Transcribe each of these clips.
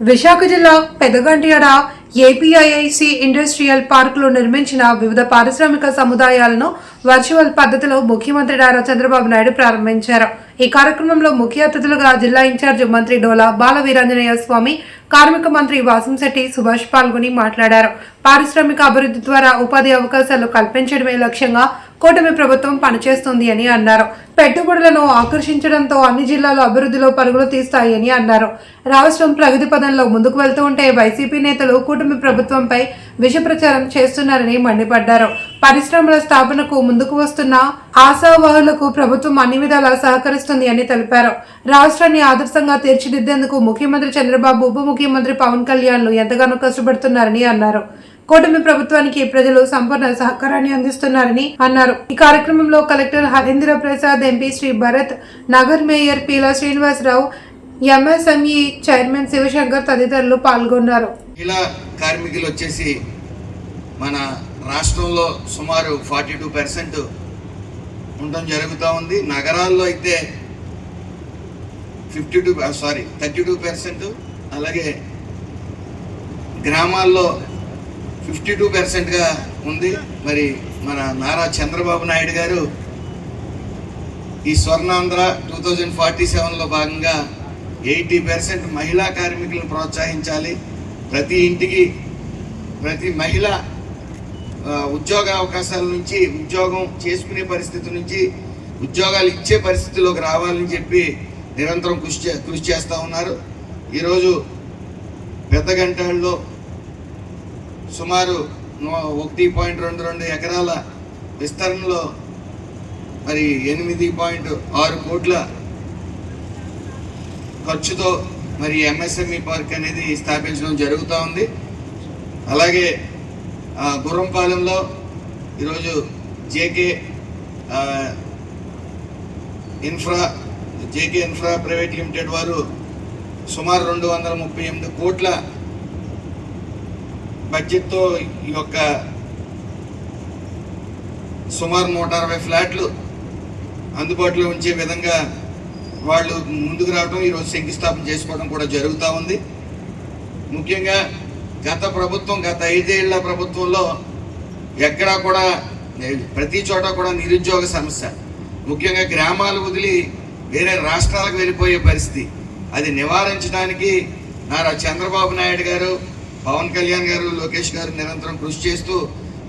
విశాఖ జిల్లా పెదగంటియడ APIIC industrial పార్కులో నిర్మించిన వివిధ పారిశ్రామిక సముదాయాలను వర్చువల్ పద్ధతిలో ముఖ్యమంత్రి నారా చంద్రబాబు నాయుడు ప్రారంభించారు. ఈ కార్యక్రమంలో ముఖ్య అతిథులుగా జిల్లా ఇన్ఛార్జ్ మంత్రి డోలా బాల వీరాంజనేయ స్వామి కార్మిక మంత్రి వాసంశెట్టి సుభాష్ పాల్గొని మాట్లాడారు. పారిశ్రామిక అభివృద్ధి ద్వారా ఉపాధి అవకాశాలు కల్పించడమే లక్ష్యంగా కూటమి ప్రభుత్వం పనిచేస్తుంది అని అన్నారు. పెట్టుబడులను ఆకర్షించడంతో అన్ని జిల్లాలు అభివృద్ధిలో పరుగులు తీస్తాయని అన్నారు. రాష్ట్రం ప్రగతి పదంలో ముందుకు వెళ్తూ ఉంటే వైసీపీ నేతలు కూటమి ప్రభుత్వంపై విష ప్రచారం చేస్తున్నారని మండిపడ్డారు. పరిశ్రమల స్థాపనకు ముందుకు వస్తున్న ఆశావాహులకు ప్రభుత్వం అన్ని విధాలా సహకరిస్తుంది అని తెలిపారు. రాష్ట్రాన్ని ఆదర్శంగా తీర్చిదిద్దేందుకు ముఖ్యమంత్రి చంద్రబాబు ఉప ముఖ్యమంత్రి పవన్ కళ్యాణ్లు ఎంతగానో కష్టపడుతున్నారని అన్నారు. కూటమి ప్రభుత్వానికి ప్రజలు సంపూర్ణ సహకారాన్ని అందిస్తున్నారని అన్నారు. ఈ కార్యక్రమంలో collector Harendra Prasad MP Shri Bharat Nagar mayor Peela Srinivasarao MSME chairman Shivshankar తదితరులు పాల్గొన్నారు. మహిళా కార్మికులు వచ్చేసి మన రాష్ట్రంలో సుమారు ఫార్టీ టూ పర్సెంట్ ఉండడం జరుగుతూ ఉంది. నగరాల్లో అయితే fifty two sorry thirty two percent అలాగే గ్రామాల్లో ఫిఫ్టీ టూ పర్సెంట్గా ఉంది. మరి మన నారా చంద్రబాబు నాయుడు గారు ఈ స్వర్ణాంధ్ర టూ థౌజండ్ ఫార్టీ సెవెన్లో భాగంగా ఎయిటీ పర్సెంట్ మహిళా కార్మికులను ప్రోత్సహించాలి. ప్రతి ఇంటికి ప్రతి మహిళ ఉద్యోగ అవకాశాల నుంచి ఉద్యోగం చేసుకునే పరిస్థితి నుంచి ఉద్యోగాలు ఇచ్చే పరిస్థితిలోకి రావాలని చెప్పి నిరంతరం కృషి చే కృషి చేస్తూ ఉన్నారు. ఈరోజు పెద్ద గంటల్లో సుమారు ఒకటి పాయింట్ రెండు రెండు ఎకరాల విస్తరణలో మరి ఎనిమిది పాయింట్ ఆరు కోట్ల ఖర్చుతో మరి ఎంఎస్ఎంఈ పార్క్ అనేది స్థాపించడం జరుగుతూ ఉంది. అలాగే గుర్రంపాలెంలో ఈరోజు JK infra JK infra private limited వారు సుమారు రెండు వందల ముప్పై ఎనిమిది కోట్ల బడ్జెట్తో ఈ యొక్క సుమారు నూట అరవై ఫ్లాట్లు అందుబాటులో ఉంచే విధంగా వాళ్ళు ముందుకు రావడం ఈరోజు శంకుస్థాపన చేసుకోవడం కూడా జరుగుతూ ఉంది. ముఖ్యంగా గత ప్రభుత్వం గత ఐదేళ్ళ ప్రభుత్వంలో ఎక్కడా కూడా ప్రతి చోట కూడా నిరుద్యోగ సమస్య. ముఖ్యంగా గ్రామాలు వదిలి వేరే రాష్ట్రాలకు వెళ్ళిపోయే పరిస్థితి. అది నివారించడానికి నారా చంద్రబాబు నాయుడు గారు పవన్ కళ్యాణ్ గారు లోకేష్ గారు నిరంతరం కృషి చేస్తూ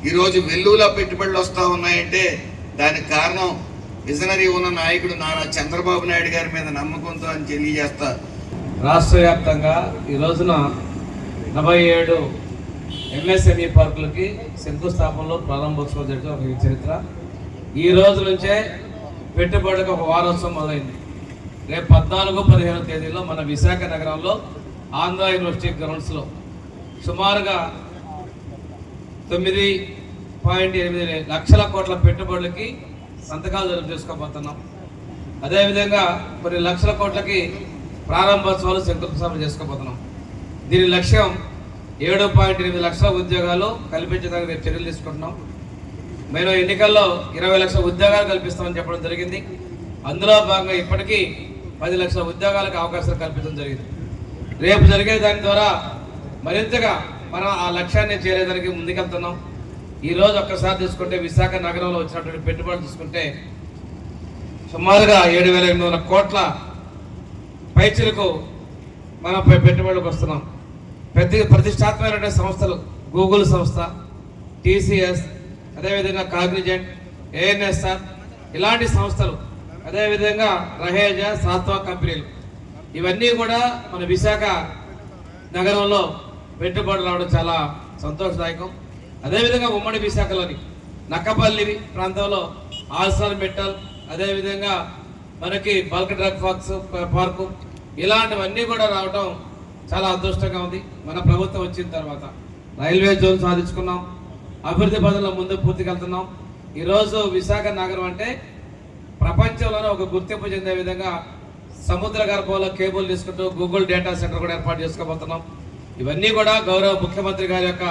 ఈరోజు వెల్లువలా పెట్టుబడులు వస్తూ ఉన్నాయంటే దానికి కారణం విజనరీ ఉన్న నాయకుడు నారా చంద్రబాబు నాయుడు గారి మీద నమ్మకంతో అని తెలియజేస్తా. రాష్ట్ర వ్యాప్తంగా ఈ రోజున నలభై ఏడు ఎంఎస్ఎంఈ పార్కులకి శంకుస్థాపనలో ప్రారంభోత్సవం జరిగిన ఒక చరిత్ర. ఈ రోజు నుంచే పెట్టుబడికి ఒక వారోత్సవం మొదలైంది. రేపు పద్నాలుగు పదిహేను తేదీలో మన విశాఖ నగరంలో ఆంధ్ర యూనివర్సిటీ గ్రౌండ్స్లో సుమారుగా తొమ్మిది పాయింట్ ఎనిమిది లక్షల కోట్ల పెట్టుబడులకి సంతకాలు జరుపు చేసుకోబోతున్నాం. అదేవిధంగా కొన్ని లక్షల కోట్లకి ప్రారంభోత్సవాలు శంకుస్థాపన చేసుకోబోతున్నాం. దీని లక్ష్యం ఏడు పాయింట్ ఎనిమిది లక్షల ఉద్యోగాలు కల్పించడానికి రేపు చర్యలు తీసుకుంటున్నాం. మేము ఎన్నికల్లో ఇరవై లక్షల ఉద్యోగాలు కల్పిస్తామని చెప్పడం జరిగింది. అందులో భాగంగా ఇప్పటికీ పది లక్షల ఉద్యోగాలకు అవకాశాలు కల్పించడం జరిగింది. రేపు జరిగే దాని ద్వారా మరింతగా మనం ఆ లక్ష్యాన్ని చేరేదానికి ముందుకెళ్తున్నాం. ఈరోజు ఒక్కసారి తీసుకుంటే విశాఖ నగరంలో వచ్చినటువంటి పెట్టుబడులు తీసుకుంటే సుమారుగా ఏడు వేల ఎనిమిది వందల కోట్ల పైచీలకు మనం పె- పెట్టుబడులకు వస్తున్నాం. ప్రతి ప్రతిష్టాత్మకమైన సంస్థలు గూగుల్ సంస్థ టీసీఎస్ అదేవిధంగా కాగ్నిజెంట్ ఏఎన్ఎస్ఆర్ ఇలాంటి సంస్థలు అదేవిధంగా రహేజ సాత్వా కంపెనీలు. ఇవన్నీ కూడా మన విశాఖ నగరంలో పెట్టుబడులు రావడం చాలా సంతోషదాయకం. అదేవిధంగా ఉమ్మడి విశాఖలోని నక్కపల్లి ప్రాంతంలో ఆల్సార్ మెటల్ అదేవిధంగా మనకి బల్క్ డ్రగ్ పార్క్స్ పార్కు ఇలాంటివన్నీ కూడా రావడం చాలా అదృష్టంగా ఉంది. మన ప్రభుత్వం వచ్చిన తర్వాత రైల్వే జోన్ సాధించుకున్నాం. అభివృద్ధి పదంలో ముందు పూర్తికెళ్తున్నాం. ఈరోజు విశాఖ నగరం అంటే ప్రపంచంలోనే ఒక గుర్తింపు చెందే విధంగా సముద్ర గర్భంలో కేబుల్ తీసుకుంటూ గూగుల్ డేటా సెంటర్ కూడా ఏర్పాటు చేసుకోబోతున్నాం. ఇవన్నీ కూడా గౌరవ ముఖ్యమంత్రి గారి యొక్క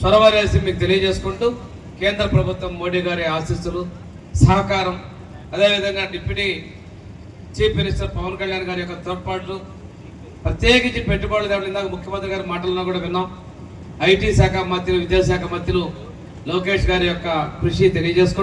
చొరవ వేసి మీకు తెలియజేసుకుంటూ కేంద్ర ప్రభుత్వం మోడీ గారి ఆశీస్సులు సహకారం అదేవిధంగా deputy chief minister Pawan Kalyan గారి యొక్క తోడ్పాట్లు ప్రత్యేకించి పెట్టుబడులు తేవడం ఇందాక ముఖ్యమంత్రి గారి మాటలను కూడా విన్నాం. ఐటీ శాఖ మంత్రులు విద్యాశాఖ మంత్రులు లోకేష్ గారి యొక్క కృషి తెలియజేసుకుంటూ